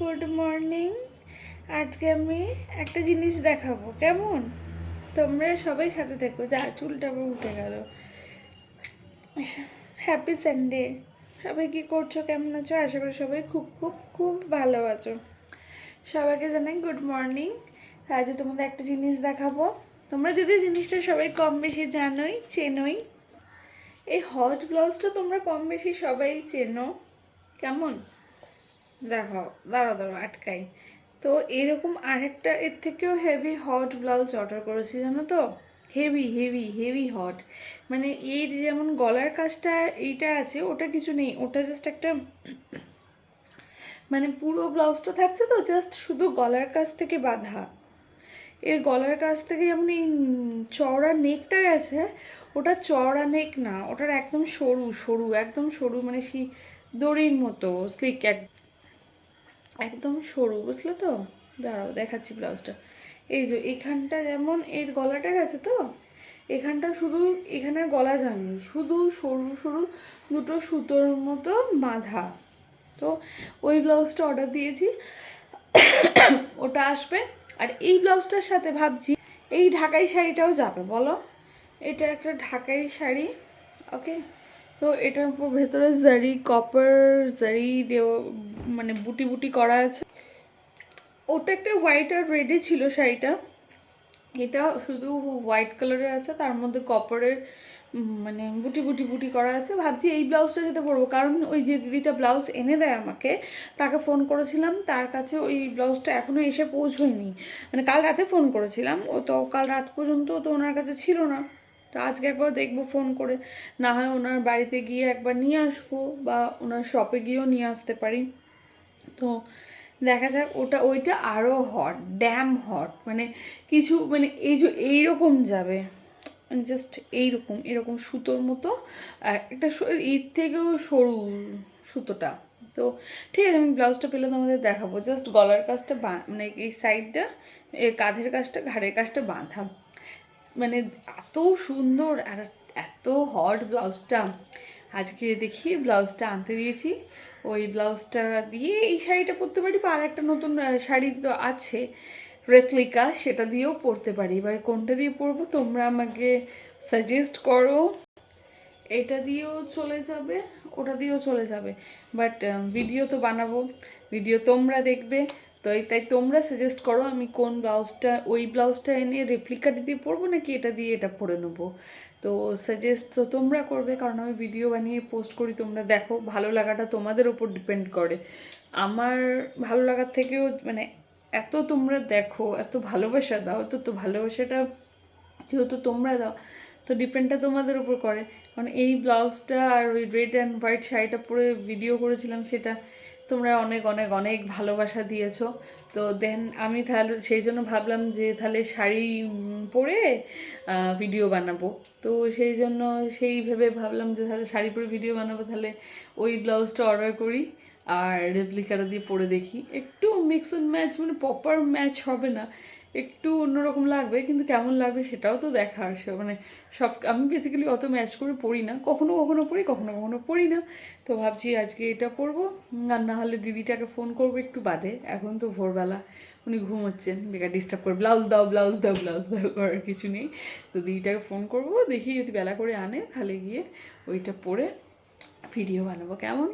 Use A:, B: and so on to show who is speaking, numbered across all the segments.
A: Good morning. আজকে আমি একটা জিনিস দেখাবো, কেমন? তোমরা সবাই সাথে দেখো যা চুলটা উঠে গেল। হ্যাপি সানডে সবাই কি করছ, কেমন আছো? আশা করি সবাই খুব খুব খুব ভালো আছো। সবাইকে জানাই গুড মর্নিং। আজ তোমাদের একটা জিনিস দেখাবো। তোমরা যদি জিনিসটা সবাই কম বেশি জানোই, চেনোই, এই হট ব্লাউজটা তোমরা কম বেশি সবাই চেনো। কেমন? দেখো দাঁড়ো দাঁড়ো আটকাই। তো এরকম আরেকটা, এর থেকেও হেভি হট ব্লাউজ অর্ডার করেছি, জানো তো? হেভি হেভি হেভি হট মানে এর যেমন গলার কাজটা এইটা আছে, ওটা কিছু নেই। ওটা জাস্ট একটা মানে পুরো ব্লাউজটা থাকছে তো জাস্ট শুধু গলার কাছ থেকে বাঁধা। এর গলার কাছ থেকে যেমন এই চওড়া নেকটা গেছে ওটা চওড়া নেক না, ওটার একদম সরু সরু, একদম সরু মানে সেই দড়ির মতো স্লিক এক একদম সরু, বুঝলে তো? দাঁড়াও, দেখাচ্ছি ব্লাউজটা। এই যে এখানটা যেমন, এর গলাটা গেছে তো? এখানটা শুধু, এখানের গলা যায়নি শুধু সরু সরু দুটো সুতোর মতো বাঁধা। তো ওই ব্লাউজটা অর্ডার দিয়েছি। ওটা আসবে। আর এই ব্লাউজটার সাথে ভাবছি, এই ঢাকাই শাড়িটাও যাবে, বলো? এটা একটা ঢাকাই শাড়ি ওকে তো এটার উপর ভেতরে জারি কপার জারি দেওয়া মানে বুটি বুটি করা আছে। ওটা একটা হোয়াইট আর রেডে ছিল শাড়িটা। এটা শুধু হোয়াইট কালারের আছে, তার মধ্যে কপারের মানে বুটি বুটি বুটি করা আছে। ভাবছি এই ব্লাউজটা যেতে পরবো, কারণ ওই যে দিদিটা ব্লাউজ এনে দেয় আমাকে, তাকে ফোন করেছিলাম, তার কাছে ওই ব্লাউজটা এখনও এসে পৌঁছয়নি। মানে কাল রাতে ফোন করেছিলাম, ও তো কাল রাত পর্যন্ত তো ওনার কাছে ছিল না। তো আজকে একবার দেখব ফোন করে। না হয় ওনার বাড়িতে গিয়ে একবার নিয়ে আসব বা ওনার শপে গিয়েও নিয়ে আসতে পারি। তো দেখা যাক, ওটা, ওইটা আরও হট ড্যাম হট মানে কিছু মানে এই যে এইরকম যাবে জাস্ট এইরকম, এরকম সুতোর মতো একটা এর থেকেও সরু সুতোটা। তো ঠিক আছে, আমি ব্লাউজটা পেলে তোমাদের দেখাবো। জাস্ট গলার কাজটা মানে এই সাইডটা কাঁধের কাজটা, ঘাড়ের কাজটা বাঁধা। মানে এত সুন্দর আর এত হট ব্লাউজটা আজকে দেখি ব্লাউজটা আনতে দিয়েছি। ওই ব্লাউজটা দিয়ে এই শাড়িটা পরতে পারি বা আর একটা নতুন শাড়ি তো আছে রেপ্লিকা সেটা দিয়েও পরতে পারি। এবার কোনটা দিয়ে পরবো তোমরা আমাকে সাজেস্ট করো। এটা দিয়েও চলে যাবে, ওটা দিয়েও চলে যাবে। বাট ভিডিও তো বানাবো। ভিডিও তোমরা দেখবে। তো এই, তাই তোমরা সাজেস্ট করো আমি কোন ব্লাউজটা, ওই ব্লাউজটা এনে রেপ্লিকাটি দিয়ে পরবো নাকি এটা দিয়ে এটা পরে নেব? তো সাজেস্ট তো তোমরা করবে, কারণ আমি ভিডিও বানিয়ে পোস্ট করি, তোমরা দেখো, ভালো লাগাটা তোমাদের ওপর ডিপেন্ড করে। আমার ভালো লাগার থেকেও মানে এত তোমরা দেখো, এত ভালোবাসা দাও তো তো ভালোবাসাটা যেহেতু তোমরা দাও, তো ডিপেন্ডটা তোমাদের উপর করে। কারণ এই ব্লাউজটা আর ওই রেড অ্যান্ড হোয়াইট শাড়িটা পরে ভিডিও করেছিলাম, সেটা তোমরা অনেক অনেক অনেক ভালোবাসা দিয়েছ। তো দেন আমি তাহলে সেই জন্য ভাবলাম যে তাহলে শাড়ি পরে ভিডিও বানাবো। তো সেই জন্য সেই ভেবে ভাবলাম যে তাহলে শাড়ি পরে ভিডিও বানাবো, তাহলে ওই ব্লাউজটা অর্ডার করি আর রেপ্লিকাটা দিয়ে পরে দেখি। একটু মিক্স অ্যান্ড ম্যাচ মানে প্রপার ম্যাচ হবে না। একটু অন্যরকম লাগবে, কিন্তু কেমন লাগবে সেটাও তো দেখার। সে মানে সব, আমি বেসিক্যালি অত ম্যাচ করে পড়ি না। কখনো কখনো পড়ি, কখনো কখনো পড়ি না। তো ভাবছি আজকে এটা পরবো আর না হলে দিদিটাকে ফোন করব একটু বাদে। এখন তো ভোরবেলা, উনি ঘুমোচ্ছেন। বেকার ডিস্টার্ব করে ব্লাউজ দাও ব্লাউজ দাও ব্লাউজ দাও করার কিছু নেই। তো দিদিটাকে ফোন করব, দেখি যদি বেলা করে আনে, তাহলে গিয়ে ওইটা পরে ভিডিও বানাবো। কেমন?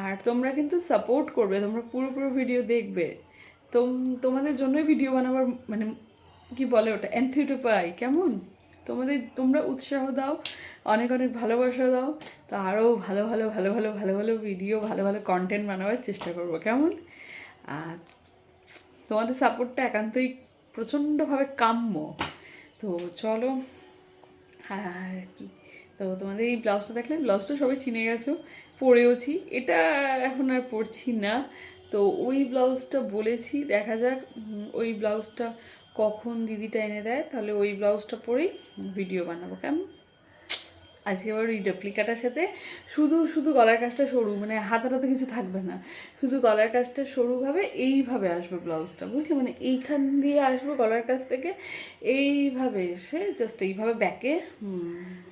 A: আর তোমরা কিন্তু সাপোর্ট করবে, তোমরা পুরো পুরো ভিডিও দেখবে। তোম, তোমাদের জন্যই ভিডিও বানাবার মানে কি বলে ওটা এনথিউটো পাই কেমন? তোমাদের, তোমরা উৎসাহ দাও, অনেক অনেক ভালোবাসা দাও, তো আরও ভালো ভালো ভালো ভালো ভালো ভালো ভিডিও ভালো ভালো কন্টেন্ট বানাবার চেষ্টা করব, কেমন? আর তোমাদের সাপোর্টটা একান্তই প্রচণ্ডভাবে কাম্য। তো চলো, আর কি? তো তোমাদের এই ব্লাউজটা দেখলে ব্লাউজটা সবাই চিনে গেছো, পরেওছি। এটা এখন আর পরছি না। তো ওই ব্লাউজটা বলেছি, দেখা যাক ওই ব্লাউজটা কখন দিদিটা এনে দেয়, তাহলে ওই ব্লাউজটা পরেই ভিডিও বানাবো, কেমন? আজকে আবার ওই রেপ্লিকাটার সাথে শুধু শুধু গলার কাজটা সরু মানে হাতাটাতে কিছু থাকবে না, শুধু গলার কাজটা সরুভাবে এইভাবে আসবে ব্লাউজটা, বুঝলে? মানে এইখান দিয়ে আসবে গলার কাছ থেকে, এইভাবে এসে জাস্ট এইভাবে ব্যাকে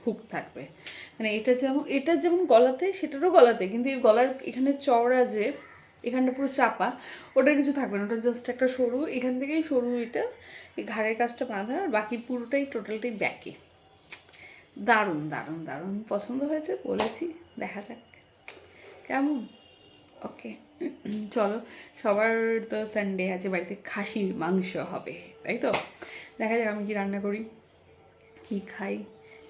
A: হুক থাকবে। মানে এটা যেমন এটা যেমন গলাতে, সেটারও গলাতে, কিন্তু এই গলার এখানে চওড়া যে এখানটা পুরো চাপা। ওটা কিছু থাকবে না, ওটা জাস্ট একটা সরু। এখান থেকেই সরু এটা, এই ঘাড়ের কাজটা বাঁধা, আর বাকি পুরোটাই টোটালটাই ব্যাকে দারুণ দারুণ দারুণ। পছন্দ হয়েছে? বলেছি, দেখা যাক। কেমন? ওকে চলো, সবার তো সানডে আছে, বাড়িতে খাসির মাংস হবে, তাই তো? দেখা যাক আমি কি রান্না করি, কি খাই,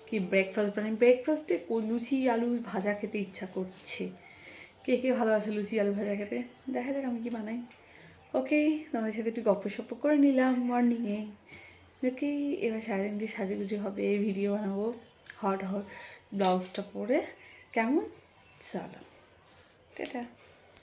A: কি ব্রেকফাস্ট বানাই। ব্রেকফাস্টে লুচি আলু, ভাজা খেতে ইচ্ছা করছে। কে কে ভালোবাসে লুচি আলু ভাজা খেতে? দেখা যাক আমি কি বানাই। ওকে, তোমাদের সাথে একটু গপ্প সপ্প করে নিলাম মর্নিংয়ে। ওকে এবার সারাদিনটি সাজুগুজু হবে, ভিডিও বানাবো হট হট ব্লাউজটা পরে কেমন? চলো, টাটা।